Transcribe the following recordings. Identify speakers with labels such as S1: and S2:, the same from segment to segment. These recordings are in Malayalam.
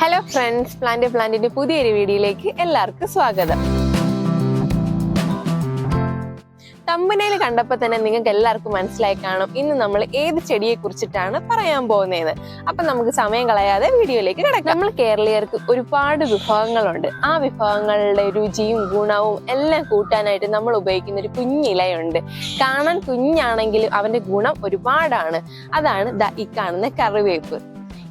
S1: ഹലോ ഫ്രണ്ട്സ് പ്ലാന്റ് പ്ലാന്റിന്റെ പുതിയൊരു വീഡിയോയിലേക്ക് എല്ലാവർക്കും സ്വാഗതം. തമ്പനയിൽ കണ്ടപ്പോൾ തന്നെ നിങ്ങൾക്ക് എല്ലാവർക്കും മനസ്സിലായി കാണും. ഇന്ന് നമ്മൾ ഏത് ചെടിയെ കുറിച്ചിട്ടാണ് പറയാൻ പോകുന്നത്. അപ്പൊ നമുക്ക് സമയം കളയാതെ വീഡിയോയിലേക്ക് കിടക്കാം. നമ്മൾ കേരളീയർക്ക് ഒരുപാട് വിഭവങ്ങളുണ്ട്. ആ വിഭവങ്ങളുടെ രുചിയും ഗുണവും എല്ലാം കൂട്ടാനായിട്ട് നമ്മൾ ഉപയോഗിക്കുന്ന ഒരു കുഞ്ഞിലയുണ്ട്. കാണാൻ കുഞ്ഞാണെങ്കിലും അവന്റെ ഗുണം ഒരുപാടാണ്. അതാണ് ഈ കാണുന്ന കറിവേപ്പ്.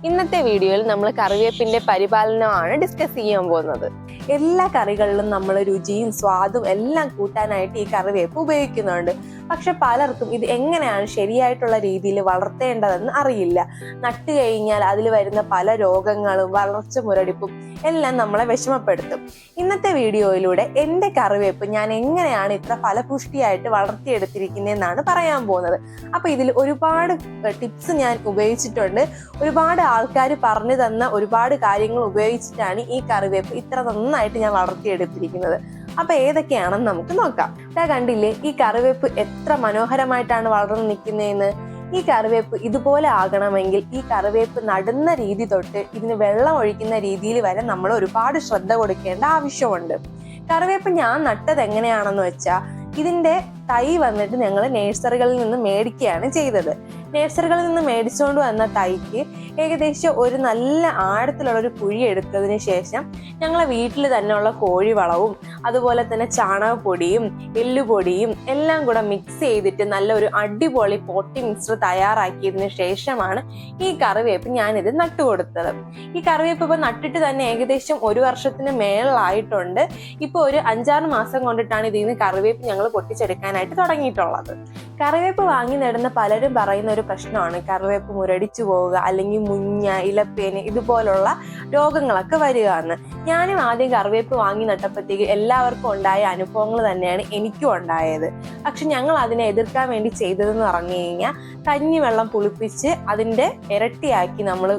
S1: ഇന്നത്തെ വീഡിയോയിൽ നമ്മൾ കറിവേപ്പിന്റെ പരിപാലനമാണ് ഡിസ്കസ് ചെയ്യാൻ പോകുന്നത്. എല്ലാ കറികളിലും നമ്മൾ രുചിയും സ്വാദും എല്ലാം കൂട്ടാനായിട്ട് ഈ കറിവേപ്പ് ഉപയോഗിക്കുന്നുണ്ട്. പക്ഷെ പലർക്കും ഇത് എങ്ങനെയാണ് ശരിയായിട്ടുള്ള രീതിയിൽ വളർത്തേണ്ടതെന്ന് അറിയില്ല. നട്ടു കഴിഞ്ഞാൽ അതിൽ വരുന്ന പല രോഗങ്ങളും വളർച്ച മുരടിപ്പും എല്ലാം നമ്മളെ വിഷമപ്പെടുത്തും. ഇന്നത്തെ വീഡിയോയിലൂടെ എന്റെ കറിവേപ്പ് ഞാൻ എങ്ങനെയാണ് ഇത്ര ഫലപുഷ്ടിയായിട്ട് വളർത്തിയെടുത്തിരിക്കുന്നതെന്നാണ് പറയാൻ പോകുന്നത്. അപ്പോൾ ഇതിൽ ഒരുപാട് ടിപ്സ് ഞാൻ ഉപയോഗിച്ചിട്ടുണ്ട്. ഒരുപാട് ആൾക്കാർ പറഞ്ഞു തന്ന ഒരുപാട് കാര്യങ്ങൾ ഉപയോഗിച്ചിട്ടാണ് ഈ കറിവേപ്പ് ഇത്ര നന്നായിട്ട് ഞാൻ വളർത്തിയെടുത്തിരിക്കുന്നത്. അപ്പൊ ഏതൊക്കെയാണെന്ന് നമുക്ക് നോക്കാം. ഇതാ കണ്ടില്ലേ ഈ കറിവേപ്പ് എത്ര മനോഹരമായിട്ടാണ് വളർന്നു നിൽക്കുന്നതെന്ന് ഈ കറിവേപ്പ് ഇതുപോലെ ആകണമെങ്കിൽ ഈ കറിവേപ്പ് നടുന്ന രീതി തൊട്ട് ഇതിന് വെള്ളം ഒഴിക്കുന്ന രീതിയിൽ വരെ നമ്മൾ ഒരുപാട് ശ്രദ്ധ കൊടുക്കേണ്ട ആവശ്യമുണ്ട്. കറിവേപ്പ് ഞാൻ നട്ടത് എങ്ങനെയാണെന്ന് വെച്ചാൽ ഇതിന്റെ തൈ വന്നിട്ട് ഞങ്ങൾ നേഴ്സറികളിൽ നിന്ന് മേടിക്കുകയാണ് ചെയ്തത്. നേഴ്സറികളിൽ നിന്ന് മേടിച്ചുകൊണ്ട് വന്ന തൈക്ക് ഏകദേശം ഒരു നല്ല ആഴത്തിലുള്ള ഒരു കുഴി എടുത്തതിന് ശേഷം ഞങ്ങളെ വീട്ടിൽ തന്നെയുള്ള കോഴിവളവും അതുപോലെ തന്നെ ചാണകപ്പൊടിയും എല്ലുപൊടിയും എല്ലാം കൂടെ മിക്സ് ചെയ്തിട്ട് നല്ലൊരു അടിപൊളി പോട്ടി മിക്സർ തയ്യാറാക്കിയതിന് ശേഷമാണ് ഈ കറിവേപ്പ് ഞാനിത് നട്ടുകൊടുത്തത്. ഈ കറിവേപ്പ് ഇപ്പോൾ നട്ടിട്ട് തന്നെ ഏകദേശം ഒരു വർഷത്തിന് മേളിലായിട്ടുണ്ട്. ഇപ്പോൾ ഒരു അഞ്ചാറ് മാസം കൊണ്ടിട്ടാണ് ഇതിൽ നിന്ന് കറിവേപ്പ് ഞങ്ങൾ പൊട്ടിച്ചെടുക്കാനായിട്ട് തുടങ്ങിയിട്ടുള്ളത്. കറിവേപ്പ് വാങ്ങി നേടുന്ന പലരും പറയുന്ന ഒരു പ്രശ്നമാണ്. കറിവേപ്പ് മുരടിച്ചു പോവുക അല്ലെങ്കിൽ മുഞ്ഞ ഇലപ്പേന് ഇതുപോലുള്ള രോഗങ്ങളൊക്കെ വരിക എന്ന്. ഞാനും ആദ്യം കറിവേപ്പ് വാങ്ങി നട്ടപ്പോഴത്തേക്ക് എല്ലാവർക്കും ഉണ്ടായ അനുഭവങ്ങൾ തന്നെയാണ് എനിക്കും ഉണ്ടായത്. പക്ഷെ ഞങ്ങൾ അതിനെ എതിർക്കാൻ വേണ്ടി ചെയ്തതെന്ന് പറഞ്ഞു കഴിഞ്ഞാൽ കഞ്ഞിവെള്ളം പുളിപ്പിച്ച് അതിന്റെ ഇരട്ടിയാക്കി നമ്മൾ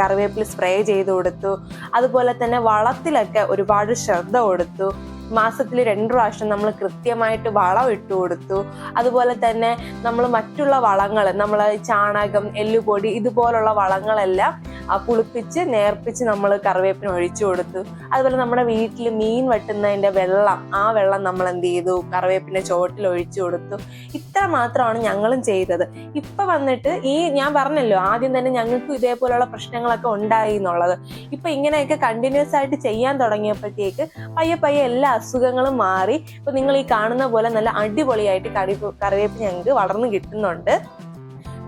S1: കറിവേപ്പിൽ സ്പ്രേ ചെയ്ത് കൊടുത്തു. അതുപോലെ തന്നെ വളത്തിലൊക്കെ ഒരുപാട് ശ്രദ്ധ കൊടുത്തു. മാസത്തിൽ രണ്ട് പ്രാവശ്യം നമ്മൾ കൃത്യമായിട്ട് വളം ഇട്ട് കൊടുത്തു. അതുപോലെ തന്നെ നമ്മൾ മറ്റുള്ള വളങ്ങൾ നമ്മൾ ചാണകം എല്ലുപൊടി ഇതുപോലുള്ള വളങ്ങളെല്ലാം ആ, പുളിപ്പിച്ച് നേർപ്പിച്ച് നമ്മൾ കറിവേപ്പിന് ഒഴിച്ചു കൊടുത്തു അതുപോലെ നമ്മുടെ വീട്ടിൽ മീൻ വെട്ടുന്നതിന്റെ വെള്ളം ആ വെള്ളം നമ്മൾ എന്ത് ചെയ്തു കറിവേപ്പിന്റെ ചോട്ടിൽ ഒഴിച്ചു കൊടുത്തു. ഇത്ര മാത്രമാണ് ഞങ്ങളും ചെയ്തത്. ഇപ്പം വന്നിട്ട് ഈ ഞാൻ പറഞ്ഞല്ലോ ആദ്യം തന്നെ ഞങ്ങൾക്കും ഇതേപോലെയുള്ള പ്രശ്നങ്ങളൊക്കെ ഉണ്ടായി എന്നുള്ളത്. ഇപ്പം ഇങ്ങനെയൊക്കെ കണ്ടിന്യൂസ് ആയിട്ട് ചെയ്യാൻ തുടങ്ങിയപ്പോഴത്തേക്ക് പയ്യെ പയ്യെ എല്ലാ അസുഖങ്ങളും മാറി. ഇപ്പം നിങ്ങൾ ഈ കാണുന്ന പോലെ നല്ല അടിപൊളിയായിട്ട് കറി കറിവേപ്പ് ഞങ്ങൾക്ക് വളർന്നു കിട്ടുന്നുണ്ട്.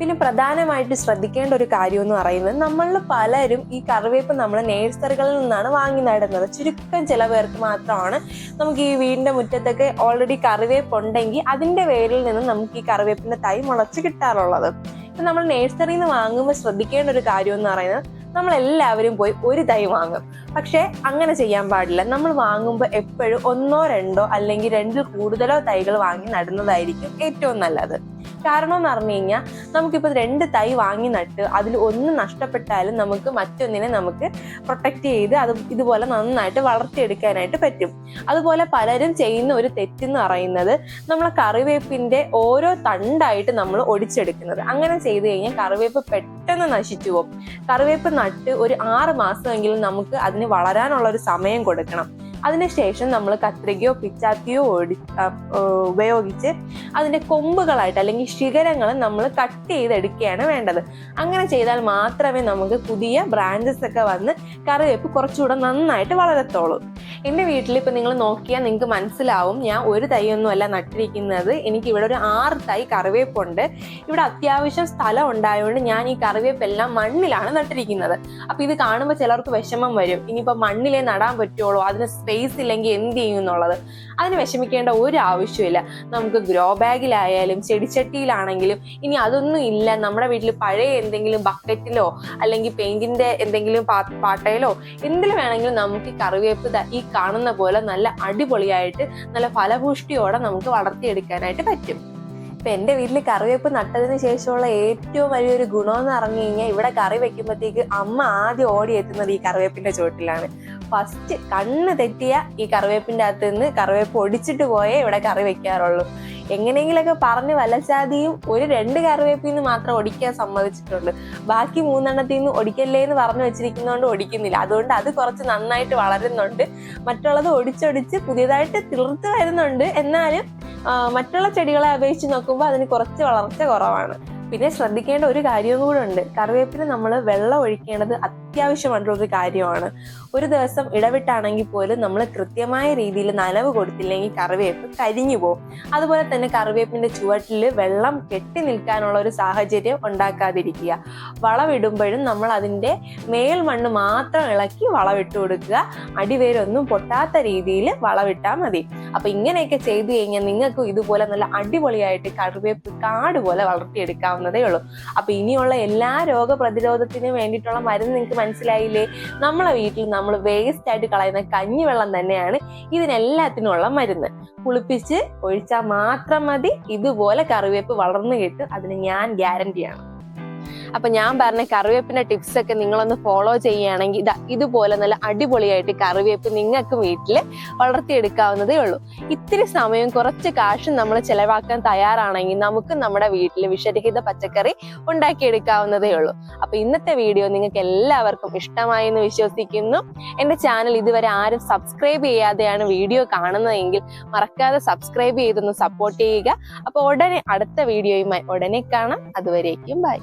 S1: പിന്നെ പ്രധാനമായിട്ട് ശ്രദ്ധിക്കേണ്ട ഒരു കാര്യം എന്ന് പറയുന്നത് നമ്മളിൽ പലരും ഈ കറിവേപ്പ് നമ്മൾ നേഴ്സറികളിൽ നിന്നാണ് വാങ്ങി നടുന്നത്. ചുരുക്കം ചില പേർക്ക് മാത്രമാണ് നമുക്ക് ഈ വീടിന്റെ മുറ്റത്തൊക്കെ ഓൾറെഡി കറിവേപ്പ് ഉണ്ടെങ്കിൽ അതിന്റെ വേരിൽ നിന്ന് നമുക്ക് ഈ കറിവേപ്പിന്റെ തൈ മുളച്ച് കിട്ടാറുള്ളത്. ഇപ്പൊ നമ്മൾ നേഴ്സറിയിൽ നിന്ന് വാങ്ങുമ്പോൾ ശ്രദ്ധിക്കേണ്ട ഒരു കാര്യം എന്ന് പറയുന്നത് നമ്മൾ എല്ലാവരും പോയി ഒരു തൈ വാങ്ങും. പക്ഷേ അങ്ങനെ ചെയ്യാൻ പാടില്ല. നമ്മൾ വാങ്ങുമ്പോൾ എപ്പോഴും ഒന്നോ രണ്ടോ അല്ലെങ്കിൽ രണ്ടിൽ കൂടുതലോ തൈകൾ വാങ്ങി നടുന്നതായിരിക്കും ഏറ്റവും നല്ലത്. കാരണം എന്ന് പറഞ്ഞു കഴിഞ്ഞാൽ നമുക്കിപ്പോൾ രണ്ട് തൈ വാങ്ങി നട്ട് അതിൽ ഒന്ന് നഷ്ടപ്പെട്ടാലും നമുക്ക് മറ്റൊന്നിനെ നമുക്ക് പ്രൊട്ടക്റ്റ് ചെയ്ത് അത് ഇതുപോലെ നന്നായിട്ട് വളർത്തിയെടുക്കാനായിട്ട് പറ്റും. അതുപോലെ പലരും ചെയ്യുന്ന ഒരു തെറ്റെന്ന് പറയുന്നത് നമ്മളെ കറിവേപ്പിന്റെ ഓരോ തണ്ടായിട്ട് നമ്മൾ ഒടിച്ചെടുക്കുന്നത്. അങ്ങനെ ചെയ്തു കഴിഞ്ഞാൽ കറിവേപ്പ് പെട്ടെന്ന് നശിച്ചു പോകും. കറിവേപ്പ് നട്ട് ഒരു ആറ് മാസമെങ്കിലും നമുക്ക് അതിന് വളരാനുള്ള ഒരു സമയം കൊടുക്കണം. അതിനുശേഷം നമ്മൾ കത്രികയോ പിച്ചാത്തിയോ ഓടി ഉപയോഗിച്ച് അതിന്റെ കൊമ്പുകളായിട്ട് അല്ലെങ്കിൽ ശിഖരങ്ങൾ നമ്മൾ കട്ട് ചെയ്തെടുക്കുകയാണ് വേണ്ടത്. അങ്ങനെ ചെയ്താൽ മാത്രമേ നമുക്ക് പുതിയ ബ്രാഞ്ചസ് ഒക്കെ വന്ന് കറിവേപ്പ് കുറച്ചുകൂടെ നന്നായിട്ട് വളരത്തോളൂ എന്റെ വീട്ടിൽ ഇപ്പം നിങ്ങൾ നോക്കിയാൽ നിങ്ങൾക്ക് മനസ്സിലാവും ഞാൻ ഒരു തൈയൊന്നും അല്ല നട്ടിരിക്കുന്നത്. എനിക്ക് ഇവിടെ ഒരു ആറ് തൈ കറിവേപ്പുണ്ട്. ഇവിടെ അത്യാവശ്യം സ്ഥലം ഉണ്ടായതുകൊണ്ട് ഞാൻ ഈ കറിവേപ്പ് എല്ലാം മണ്ണിലാണ് നട്ടിരിക്കുന്നത്. അപ്പം ഇത് കാണുമ്പോൾ ചിലർക്ക് വിഷമം വരും. ഇനിയിപ്പോൾ മണ്ണിലേ നടാൻ പറ്റുള്ളൂ അതിന് സ്പേസ് ഇല്ലെങ്കിൽ എന്ത് ചെയ്യും എന്നുള്ളത് അതിന് വിഷമിക്കേണ്ട ഒരു ആവശ്യമില്ല നമുക്ക് ഗ്രോ ബാഗിലായാലും ചെടിച്ചട്ടിയിലാണെങ്കിലും ഇനി അതൊന്നും ഇല്ല. നമ്മുടെ വീട്ടിൽ പഴയ എന്തെങ്കിലും ബക്കറ്റിലോ അല്ലെങ്കിൽ പെയിന്റിന്റെ എന്തെങ്കിലും പാട്ടയിലോ എന്തിൽ വേണമെങ്കിലും നമുക്ക് കറിവേപ്പ് ഈ കാണുന്ന പോലെ നല്ല അടിപൊളിയായിട്ട് നല്ല ഫലഭൂഷ്ടിയോടെ നമുക്ക് വളർത്തിയെടുക്കാനായിട്ട് പറ്റും. ഇപ്പൊ എന്റെ വീട്ടിൽ കറിവേപ്പ് നട്ടതിന് ശേഷമുള്ള ഏറ്റവും വലിയൊരു ഗുണം എന്ന് പറഞ്ഞു കഴിഞ്ഞാൽ ഇവിടെ കറി വെക്കുമ്പോഴത്തേക്ക് അമ്മ ആദ്യം ഓടി എത്തുന്നത് ഈ കറിവേപ്പിന്റെ ചുവട്ടിലാണ്. ഫസ്റ്റ് കണ്ണ് തെറ്റിയ ഈ കറിവേപ്പിന്റെ അകത്ത് നിന്ന് കറിവേപ്പ് ഒടിച്ചിട്ട് പോയേ ഇവിടെ കറി വെക്കാറുള്ളൂ. എങ്ങനെയെങ്കിലൊക്കെ പറഞ്ഞ് വലച്ചാതിയും ഒരു രണ്ട് കറിവേപ്പിൽ നിന്ന് മാത്രം ഒടിക്കാൻ സമ്മതിച്ചിട്ടുണ്ട് ബാക്കി മൂന്നെണ്ണത്തിൽ നിന്ന് ഒടിക്കല്ലേ എന്ന് പറഞ്ഞു വെച്ചിരിക്കുന്നതുകൊണ്ട് ഒടിക്കുന്നില്ല. അതുകൊണ്ട് അത് കുറച്ച് നന്നായിട്ട് വളരുന്നുണ്ട്. മറ്റുള്ളത് ഒടിച്ചൊടിച്ച് പുതിയതായിട്ട് തീർത്ത് വരുന്നുണ്ട്. എന്നാലും മറ്റുള്ള ചെടികളെ അപേക്ഷിച്ച് നോക്കുമ്പോൾ അതിന് കുറച്ച് വളർച്ച കുറവാണ്. പിന്നെ ശ്രദ്ധിക്കേണ്ട ഒരു കാര്യവും കൂടെ ഉണ്ട്. കറിവേപ്പിന് നമ്മൾ വെള്ളം ഒഴിക്കേണ്ടത് അത്യാവശ്യമായിട്ടുള്ള ഒരു കാര്യമാണ്. ഒരു ദിവസം ഇടവിട്ടാണെങ്കിൽ പോലും നമ്മൾ കൃത്യമായ രീതിയിൽ നനവ് കൊടുത്തില്ലെങ്കിൽ കറിവേപ്പ് കരിഞ്ഞു പോകും. അതുപോലെ തന്നെ കറിവേപ്പിന്റെ ചുവട്ടിൽ വെള്ളം കെട്ടി നിൽക്കാനുള്ള ഒരു സാഹചര്യം ഉണ്ടാക്കാതിരിക്കുക. വളവിടുമ്പോഴും നമ്മൾ അതിന്റെ മേൽ മണ്ണ് മാത്രം ഇളക്കി വളവിട്ട് കൊടുക്കുക. അടിവേരൊന്നും പൊട്ടാത്ത രീതിയിൽ വളവിട്ടാൽ മതി. അപ്പൊ ഇങ്ങനെയൊക്കെ ചെയ്തു കഴിഞ്ഞാൽ നിങ്ങൾക്കും ഇതുപോലെ നല്ല അടിപൊളിയായിട്ട് കറിവേപ്പ് കാട് പോലെ വളർത്തിയെടുക്കാവുന്നതേ ഉള്ളൂ. അപ്പൊ ഇനിയുള്ള എല്ലാ രോഗപ്രതിരോധത്തിനും വേണ്ടിയിട്ടുള്ള മരുന്ന് നിങ്ങൾക്ക് മനസ്സിലായില്ലേ? നമ്മളെ വീട്ടിൽ നമ്മൾ വേസ്റ്റ് ആയിട്ട് കളയുന്ന കഞ്ഞിവെള്ളം തന്നെയാണ് ഇതിനെല്ലാത്തിനുള്ള മരുന്ന്. കുളിപ്പിച്ച് ഒഴിച്ചാൽ മാത്രം മതി. ഇതുപോലെ കറിവേപ്പ് വളർന്നു കിട്ടും. അതിന് ഞാൻ ഗ്യാരണ്ടിയാണ് അപ്പൊ ഞാൻ പറഞ്ഞ കറിവേപ്പിന്റെ ടിപ്സ് ഒക്കെ നിങ്ങളൊന്ന് ഫോളോ ചെയ്യുകയാണെങ്കിൽ ഇതാ ഇതുപോലെ നല്ല അടിപൊളിയായിട്ട് കറിവേപ്പ് നിങ്ങൾക്ക് വീട്ടിൽ വളർത്തിയെടുക്കാവുന്നതേ ഉള്ളൂ. ഇത്തിരി സമയം കുറച്ച് കാശും നമ്മൾ ചെലവാക്കാൻ തയ്യാറാണെങ്കിൽ നമുക്ക് നമ്മുടെ വീട്ടിൽ വിഷരഹിത പച്ചക്കറി ഉണ്ടാക്കിയെടുക്കാവുന്നതേ ഉള്ളൂ. അപ്പൊ ഇന്നത്തെ വീഡിയോ നിങ്ങൾക്ക് എല്ലാവർക്കും ഇഷ്ടമായെന്ന് വിശ്വസിക്കുന്നു. എന്റെ ചാനൽ ഇതുവരെ ആരും സബ്സ്ക്രൈബ് ചെയ്യാതെയാണ് വീഡിയോ കാണുന്നതെങ്കിൽ മറക്കാതെ സബ്സ്ക്രൈബ് ചെയ്തൊന്ന് സപ്പോർട്ട് ചെയ്യുക. അപ്പൊ ഉടനെ അടുത്ത വീഡിയോയുമായി ഉടനെ കാണാം. അതുവരേക്കും ബൈ